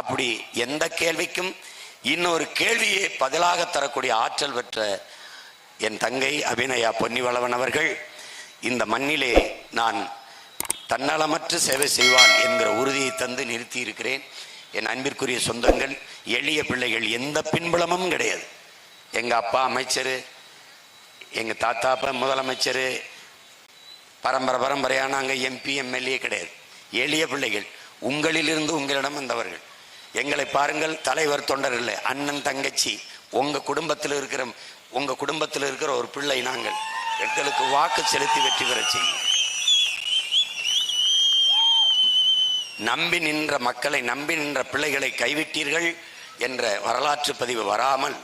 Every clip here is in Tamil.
அப்படி எந்த கேள்விக்கும் இன்னொரு கேள்வியை பதிலாக தரக்கூடிய ஆற்றல் பெற்ற என் தங்கை அபிநயா பொன்னிவளவன் அவர்கள் இந்த மண்ணிலே நான் தன்னலமற்று சேவை செய்வான் என்கிற உறுதியை தந்து நிறுத்தி இருக்கிறேன் என் அன்பிற்குரிய சொந்தங்கள் எளிய பிள்ளைகள் எந்த பின்புலமும் கிடையாது. எங்க அப்பா அமைச்சர் எங்க தாத்தா அப்பா முதலமைச்சர் பரம்பரை பரம்பரையான அங்கே எம்பி எம்எல்ஏ கிடையாது. எளிய பிள்ளைகள் உங்களிலிருந்து உங்களிடம் வந்தவர்கள். எங்களை பாருங்கள் தலைவர் தொண்டர் இல்லை அண்ணன் தங்கச்சி. உங்க குடும்பத்தில் இருக்கிற உங்க குடும்பத்தில் இருக்கிற ஒரு பிள்ளை நாங்கள். எங்களுக்கு வாக்கு செலுத்தி வெற்றி பெற செய்யும். நம்பி நின்ற மக்களை நம்பி நின்ற பிள்ளைகளை கைவிட்டீர்கள் என்ற வரலாற்று பதிவு வராமல்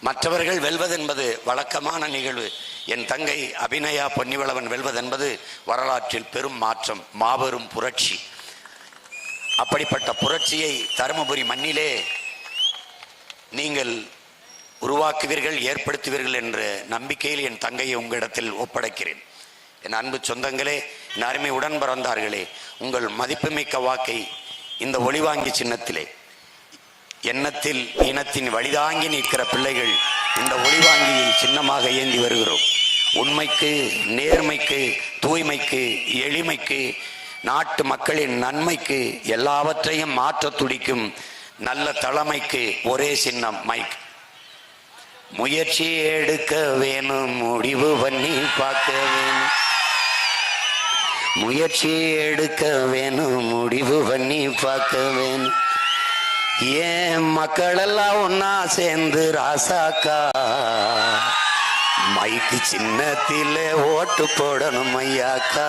மற்றவர்கள் வெல்வதென்பது வழக்கமான நிகழ்வு. என் தங்கை அபிநயா பொன்னிவளவன் வெல்வதென்பது வரலாற்றில் பெரும் மாற்றம் மாபெரும் புரட்சி. அப்படிப்பட்ட புரட்சியை தருமபுரி மண்ணிலே நீங்கள் உருவாக்குவீர்கள் ஏற்படுத்துவீர்கள் என்ற நம்பிக்கையில் என் தங்கையை உங்களிடத்தில் ஒப்படைக்கிறேன். என் அன்பு சொந்தங்களே என் அருமை உடன் பிறந்தார்களே உங்கள் மதிப்புமிக்க வாக்கை இந்த ஒளிவாங்கி சின்னத்திலே எண்ணத்தில் இனத்தின் வழிதாங்கி நிற்கிற பிள்ளைகள் இந்த ஒளிவாங்கியை சின்னமாக ஏந்தி வருகிறோம். உண்மைக்கு நேர்மைக்கு தூய்மைக்கு எளிமைக்கு நாட்டு மக்களின் நன்மைக்கு எல்லாவற்றையும் மாற்ற துடிக்கும் நல்ல தலைமைக்கு ஒரே சின்னம் மைக். முயற்சி எடுக்க வேணும் முடிவு பண்ணி பார்க்க வேணும். முயற்சி எடுக்க வேணும் முடிவு பண்ணி பார்க்க வேணும். ஏன் மக்களெல்லாம் ஒன்னா சேர்ந்து ராசாக்கா? மைக்கு சின்னத்திலே ஓட்டு போடணும் ஐயாக்கா.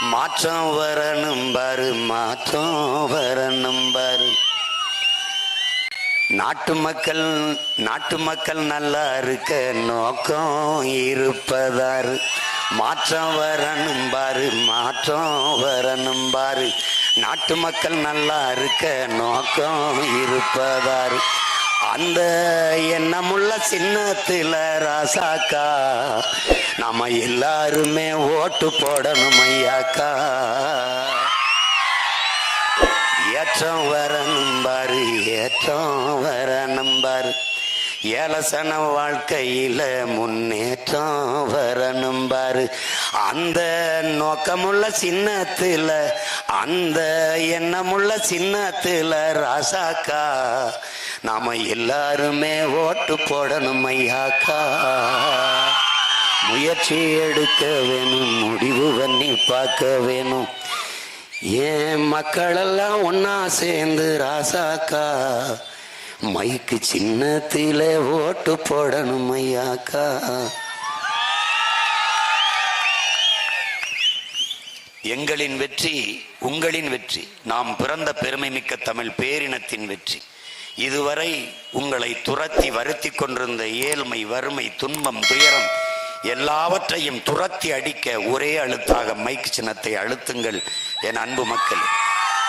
மாற்றம் வரணும் பாரு மாற்றம் வரணும் பாரு. நாட்டு மக்கள் நாட்டு மக்கள் நல்லா இருக்க நோக்கம் இருப்பதாரு. மாற்றம் வரணும் பாரு மாற்றம் வரணும் பாரு. நாட்டு மக்கள் நல்லா இருக்க நோக்கம் இருப்பதாரு. அந்த எண்ணமுள்ள சின்னத்துல ராசாக்கா நம்ம எல்லாருமே ஓட்டு போடணும் ஐயாக்கா. ஏற்றம் வர நம்பாரு ஏற்றம் வர நம்பாரு ஏலசன வாழ்க்கையில முன்னேற்றம் வர பாரு. அந்த நோக்கமுள்ள சின்னத்துல அந்த எண்ணமுள்ள சின்னத்துல ராசாக்கா நாம எல்லாருமே ஓட்டு போடணும் ஐயாக்கா. முயற்சி எடுக்க வேணும் முடிவு பண்ணி பார்க்க வேணும். ஏன் மக்களெல்லாம் ஒன்னா சேர்ந்து ராசாக்கா மைக்கு சின்னத்திலே ஓட்டு போடணும் ஐயாக்கா. எங்களின் வெற்றி உங்களின் வெற்றி. நாம் பிறந்த பெருமை மிக்க தமிழ் பேரினத்தின் வெற்றி. இதுவரை உங்களை துரத்தி வருத்தி கொண்டிருந்த ஏழ்மை வறுமை துன்பம் துயரம் எல்லாவற்றையும் துரத்தி அடிக்க ஒரே அழுத்தாக மைக் சின்னத்தை அழுத்துங்கள் என் அன்பு மக்கள்.